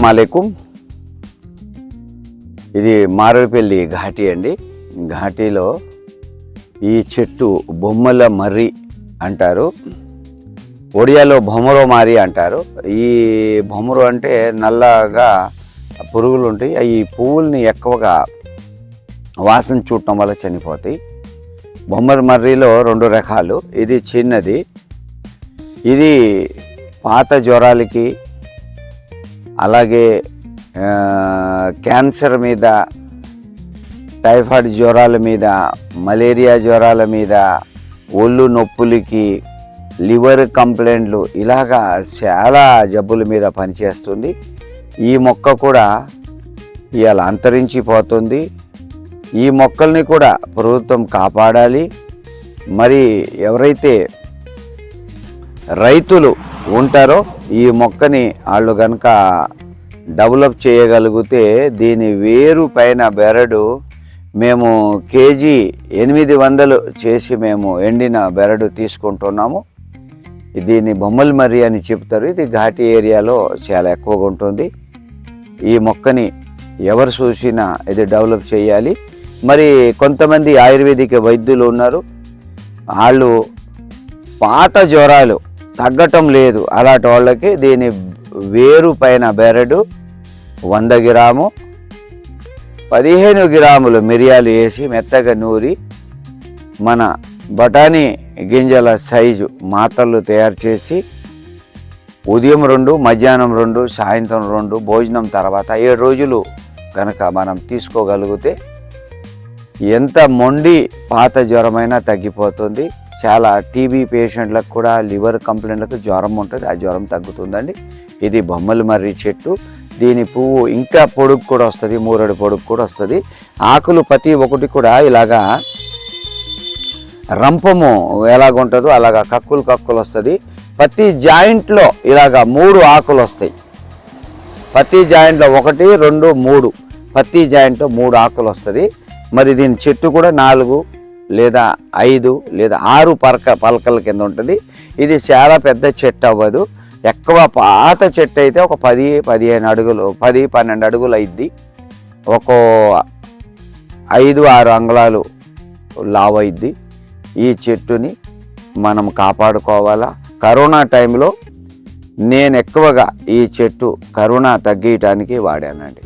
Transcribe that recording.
అస్సలం ఇది మారేడుపల్లి ఘాటీ అండి. ఘాటీలో ఈ చెట్టు బొమ్మల మర్రి అంటారు. ఒడియాలో బొమ్మరో మారి అంటారు. ఈ బొమ్మరు అంటే నల్లగా పురుగులు ఉంటాయి. ఈ పువ్వుల్ని ఎక్కువగా వాసన చూడటం వల్ల చనిపోతాయి. బొమ్మర మర్రిలో రెండు రకాలు. ఇది చిన్నది. ఇది పాత జ్వరాలకి అలాగే క్యాన్సర్ మీద టైఫాయిడ్ జ్వరాల మీద మలేరియా జ్వరాల మీద ఒళ్ళు నొప్పులకి లివర్ కంప్లైంట్లు ఇలాగా చాలా జబ్బుల మీద పనిచేస్తుంది. ఈ మొక్క కూడా ఇవాళ అంతరించిపోతుంది. ఈ మొక్కల్ని కూడా ప్రభుత్వం కాపాడాలి. మరి ఎవరైతే రైతులు ఉంటారో ఈ మొక్కని వాళ్ళు కనుక డెవలప్ చేయగలిగితే దీని వేరు పైన బెరడు మేము కేజీ ఎనిమిది వందలు చేసి మేము ఎండిన బెరడు తీసుకుంటున్నాము. దీన్ని బొమ్మలు మర్రి అని చెప్తారు. ఇది ఘాటి ఏరియాలో చాలా ఎక్కువగా ఉంటుంది. ఈ మొక్కని ఎవరు చూసినా ఇది డెవలప్ చేయాలి. మరి కొంతమంది ఆయుర్వేదిక వైద్యులు ఉన్నారు. వాళ్ళు పాత జ్వరాలు తగ్గటం లేదు. అలాంటి వాళ్ళకి దీని వేరు పైన బెరడు వంద గ్రాము పదిహేను గ్రాములు మిరియాలు వేసి మెత్తగా నూరి మన బఠానీ గింజల సైజు మాత్రలు తయారు చేసి ఉదయం రెండు మధ్యాహ్నం రెండు సాయంత్రం రెండు భోజనం తర్వాత ఏడు రోజులు కనుక మనం తీసుకోగలిగితే ఎంత మొండి పాత జ్వరమైనా తగ్గిపోతుంది. చాలా టీబీ పేషెంట్లకు కూడా లివర్ కంప్లైంట్లకు జ్వరం ఉంటుంది. ఆ జ్వరం తగ్గుతుందండి. ఇది బొమ్మలు మర్రి చెట్టు. దీని పువ్వు ఇంకా పొడుగు కూడా వస్తుంది మూరడు పొడుగు కూడా వస్తుంది. ఆకులు ప్రతి ఒకటి కూడా ఇలాగా రంపము ఎలాగుంటుందో అలాగా కక్కులు కక్కులు వస్తుంది. ప్రతి జాయింట్లో ఇలాగా మూడు ఆకులు వస్తాయి. ప్రతి జాయింట్లో ఒకటి రెండు మూడు. ప్రతి జాయింట్లో మూడు ఆకులు వస్తుంది. మరి దీని చెట్టు కూడా నాలుగు లేదా ఐదు లేదా ఆరు పరక పలకల కింద ఉంటుంది. ఇది చాలా పెద్ద చెట్టు అవ్వదు. ఎక్కువ పాత చెట్టు అయితే ఒక పది పదిహేను అడుగులు పది పన్నెండు అడుగులు అయింది ఒక ఐదు ఆరు అంగుళాలు లావైద్ది ఈ చెట్టుని మనం కాపాడుకోవాలా? కరోనా టైంలో నేను ఎక్కువగా ఈ చెట్టు కరోనా తగ్గేయటానికి వాడానండి.